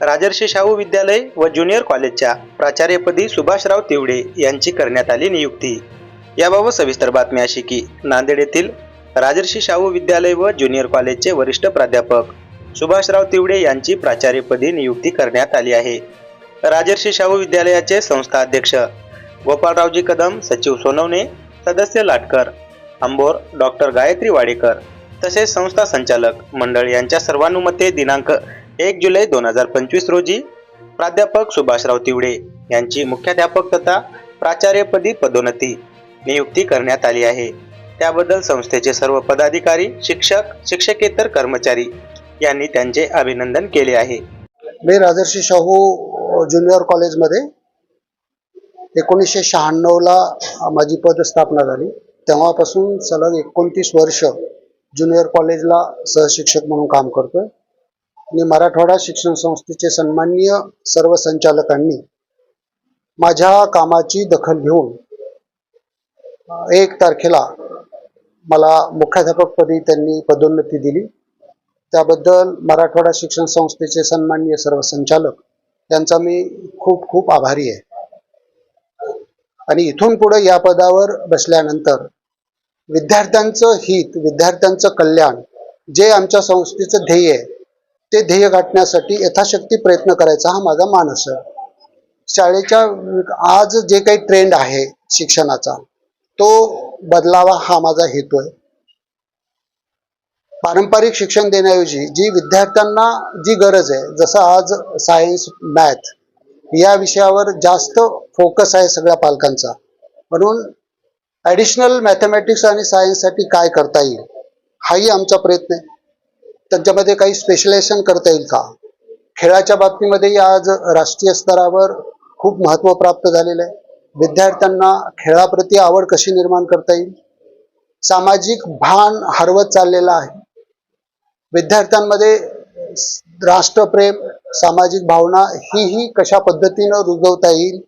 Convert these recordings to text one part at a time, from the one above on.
राजर्षी शाहू विद्यालय व ज्युनियर कॉलेजच्या प्राचार्यपदी सुभाषराव तिवडे यांची करण्यात आली नियुक्ती. याबाबत सविस्तर बातमी अशी की नांदेड येथील राजर्षी शाहू विद्यालय व ज्युनियर कॉलेजचे वरिष्ठ प्राध्यापक सुभाषराव तिवडे यांची प्राचार्यपदी नियुक्ती करण्यात आली आहे. राजर्षी शाहू विद्यालयाचे संस्था अध्यक्ष गोपाळरावजी कदम सचिव सोनवणे सदस्य लाटकर अंबोर डॉक्टर गायत्री वाडेकर तसेच संस्था संचालक मंडळ यांच्या सर्वानुमते दिनांक एक जुलै दोन हजार पंचवीस रोजी प्राध्यापक सुभाषराव तिवडे यांची मुख्याध्यापक तथा प्राचार्यपदी पदोन्नती नियुक्ती करण्यात आली आहे. त्याबद्दल संस्थेचे सर्व पदाधिकारी शिक्षक शिक्षकेतर कर्मचारी यांनी त्यांचे अभिनंदन केले आहे. मी राजर्षी शाहू ज्युनियर कॉलेजमध्ये एकोणीसशे शहाण्णवला माझी पदस्थापना झाली. तेव्हापासून सलग एकोणतीस वर्ष ज्युनियर कॉलेजला सहशिक्षक म्हणून काम करतोय. आणि मराठवाडा शिक्षण संस्थेचे सन्माननीय सर्व संचालकांनी माझ्या कामाची दखल घेऊन एक तारखेला मला मुख्याध्यापकपदी त्यांनी पदोन्नती दिली. त्याबद्दल मराठवाडा शिक्षण संस्थेचे सन्माननीय सर्व संचालक यांचा मी खूप खूप आभारी आहे. आणि इथून पुढे या पदावर बसल्यानंतर विद्यार्थ्यांचं हित विद्यार्थ्यांचं कल्याण जे आमच्या संस्थेचं ध्येय आहे ते ध्येय गाठण्यासाठी यथाशक्ती प्रयत्न करायचा हा माझा मानस. आहे शाळेच्या आज जे काही ट्रेंड आहे शिक्षणाचा तो बदलावा हा माझा हेतू आहे. पारंपरिक शिक्षण देण्याऐवजी जी विद्यार्थ्यांना जी गरज आहे जसं आज सायन्स मॅथ या विषयावर जास्त फोकस आहे सगळ्या पालकांचा. म्हणून ॲडिशनल मॅथमॅटिक्स आणि सायन्ससाठी काय करता येईल हाही आमचा प्रयत्न आहे. त्यांच्यामध्ये काही स्पेशलायझेशन करता येईल का? खेळाच्या बाबतीमध्येही आज राष्ट्रीय स्तरावर खूप महत्त्व प्राप्त झालेलं आहे. विद्यार्थ्यांना खेळाप्रती आवड कशी निर्माण करता येईल? सामाजिक भान हरवत चाललेलं आहे. विद्यार्थ्यांमध्ये राष्ट्रप्रेम सामाजिक भावना ही ही कशा पद्धतीनं रुजवता येईल?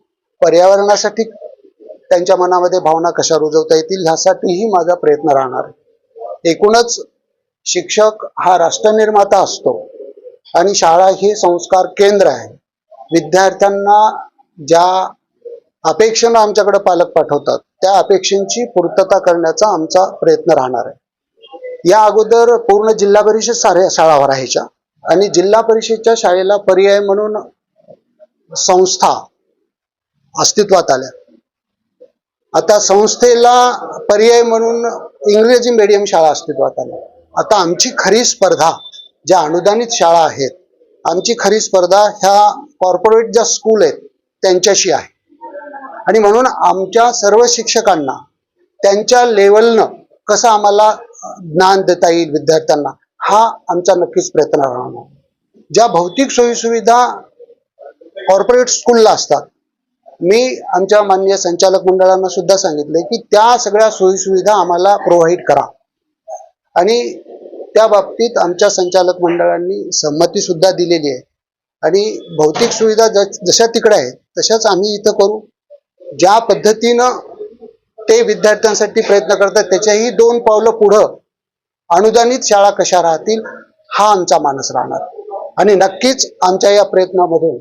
पर्यावरणासाठी त्यांच्या मनामध्ये भावना कशा रुजवता येतील? ह्यासाठीही माझा प्रयत्न राहणार एकूणच शिक्षक हा राष्ट्रनिर्माता असतो आणि शाळा हे संस्कार केंद्र आहे. विद्यार्थ्यांना ज्या अपेक्षेनं आमच्याकडे पालक पाठवतात त्या अपेक्षांची पूर्तता करण्याचा आमचा प्रयत्न राहणार आहे. या अगोदर पूर्ण जिल्हा परिषद साऱ्या शाळा राहायच्या आणि जिल्हा परिषदच्या शाळेला पर्याय म्हणून संस्था अस्तित्वात आल्या. आता संस्थेला पर्याय म्हणून इंग्रजी मीडियम शाळा अस्तित्वात आल्या. आता आमची खरी स्पर्धा ज्या अनुदानित शाळा आहेत आमची खरी स्पर्धा ह्या कॉर्पोरेट ज्या स्कूल आहेत त्यांच्याशी आहे. आणि म्हणून आमच्या सर्व शिक्षकांना त्यांच्या लेवलनं कसं आम्हाला ज्ञान देता येईल विद्यार्थ्यांना हा आमचा नक्कीच प्रयत्न राहणार. ज्या भौतिक सोयीसुविधा कॉर्पोरेट स्कूलला असतात मी आमच्या माननीय संचालक मंडळांना सुद्धा सांगितलंय की त्या सगळ्या सोयीसुविधा आम्हाला प्रोव्हाइड करा. आणि त्या बाबतीत आमच्या संचालक मंडळांनी संमती सुद्धा दिलेली आहे. आणि भौतिक सुविधा जशा तिकडे आहेत तशाच आम्ही इथं करू. ज्या पद्धतीनं ते विद्यार्थ्यांसाठी प्रयत्न करतात त्याच्याही दोन पावलं पुढं अनुदानित शाळा कशा राहतील हा आमचा मानस राहणार. आणि नक्कीच आमच्या या प्रयत्नामधून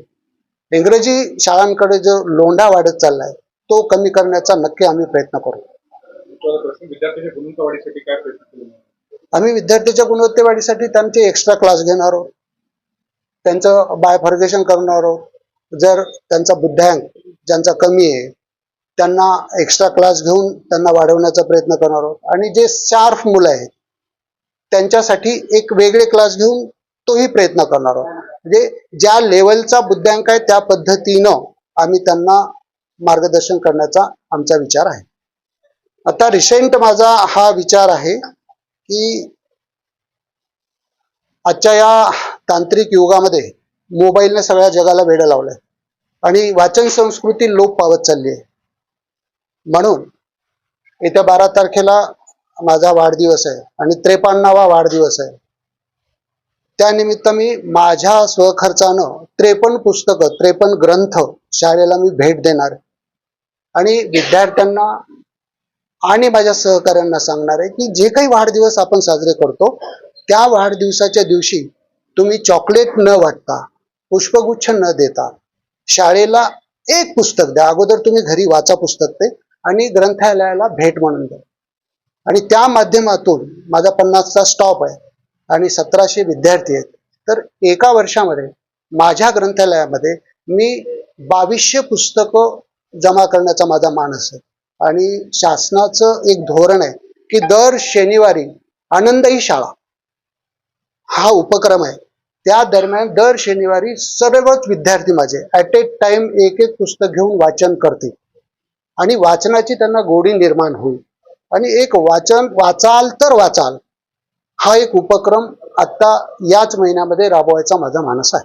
इंग्रजी शाळांकडे जो लोंढा वाढत चाललाय तो कमी करण्याचा नक्की आम्ही प्रयत्न करू. विद्यार्थ्यांच्या वाढीसाठी आम्ही विद्यार्थ्याच्या गुणवत्तेवाढीसाठी त्यांचे एक्स्ट्रा क्लास घेणार आहोत. त्यांचं बायफर्गेशन करणार आहोत. जर त्यांचा बुद्ध्यांक ज्यांचा कमी आहे त्यांना एक्स्ट्रा क्लास घेऊन त्यांना वाढवण्याचा प्रयत्न करणार आहोत. आणि जे शार्प मुलं आहेत त्यांच्यासाठी एक वेगळे क्लास घेऊन तोही प्रयत्न करणार आहोत. म्हणजे ज्या लेवलचा बुद्ध्यांक आहे त्या पद्धतीनं आम्ही त्यांना मार्गदर्शन करण्याचा आमचा विचार आहे. आता रिसेंट माझा हा विचार आहे की आजच्या या तांत्रिक युगामध्ये मोबाईलने सगळ्या जगाला वेडं लावलंय. आणि वाचन संस्कृती लोप पावत चालली आहे. म्हणून येत्या बारा तारखेला माझा वाढदिवस आहे आणि त्रेपन्नावा वाढदिवस आहे. त्यानिमित्त मी माझ्या स्वखर्चानं त्रेपन्न पुस्तकं त्रेपन्न ग्रंथ शाळेला मी भेट देणार. आणि विद्यार्थ्यांना आणि माझ्या सहकाऱ्यांना सांगणार आहे की जे काही वाढदिवस आपण साजरे करतो त्या वाढदिवसाच्या दिवशी तुम्ही चॉकलेट न वाटता पुष्पगुच्छ न देता शाळेला एक पुस्तक द्या. अगोदर तुम्ही घरी वाचा पुस्तक ते आणि ग्रंथालयाला भेट म्हणून द्या. आणि त्या माध्यमातून माझा पन्नासचा स्टॉप आहे आणि सतराशे विद्यार्थी आहेत. तर एका वर्षामध्ये माझ्या ग्रंथालयामध्ये मी बावीसशे पुस्तकं जमा करण्याचा माझा मानस आहे. आणि शासनाचं एक धोरण आहे की दर शनिवारी आनंदही शाळा हा उपक्रम आहे. त्या दरम्यान दर शनिवारी सर्वच विद्यार्थी माझे ॲट ए टाइम एक एक पुस्तक घेऊन वाचन करतील. आणि वाचनाची त्यांना गोडी निर्माण होईल. आणि एक वाचन वाचाल तर वाचाल हा एक उपक्रम आत्ता याच महिन्यामध्ये राबवायचा माझा मानस आहे.